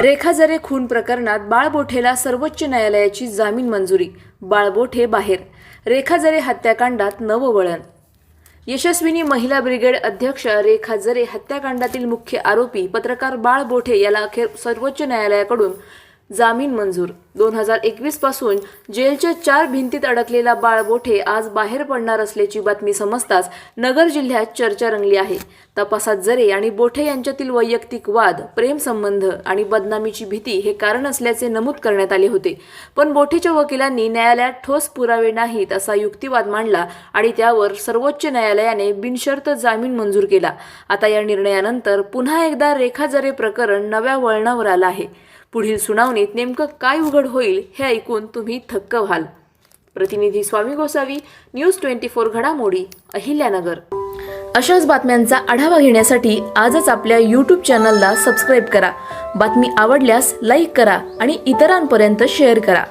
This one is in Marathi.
रेखा जरे खून प्रकरणात बाळबोठेला सर्वोच्च न्यायालयाची जामीन मंजुरी बाळबोठे बाहेर. रेखा जरे हत्याकांडात नववळण यशस्विनी महिला ब्रिगेड अध्यक्ष रेखा जरे हत्याकांडातील मुख्य आरोपी पत्रकार बाळ बोठे याला अखेर सर्वोच्च न्यायालयाकडून जामीन मंजूर. दोन हजार एकवीसपासून जेलच्या चार भिंतीत अडकलेला बाळ बोठे आज बाहेर पडणार असल्याची बातमी समजताच नगर जिल्ह्यात चर्चा रंगली आहे. तपासात जरे आणि बोठे यांच्यातील वैयक्तिक वाद प्रेमसंबंध आणि बदनामीची भीती हे कारण असल्याचे नमूद करण्यात आले होते. पण बोठेच्या वकिलांनी न्यायालयात ठोस पुरावे नाहीत असा युक्तिवाद मांडला आणि त्यावर सर्वोच्च न्यायालयाने बिनशर्त जामीन मंजूर केला. आता या निर्णयानंतर पुन्हा एकदा रेखा जरे प्रकरण नव्या वळणावर आलं आहे. पुढील सुनावणीत नेमकं काय उघड होईल हे ऐकून तुम्ही थक्क व्हाल. प्रतिनिधी Swami Gosavi news twenty four घडामोडी अहिल्यानगर. अशाच बातम्यांचा आढावा घेण्यासाठी आजच आपल्या यूट्यूब चॅनलला सबस्क्राईब करा. बातमी आवडल्यास लाईक करा आणि इतरांपर्यंत शेअर करा.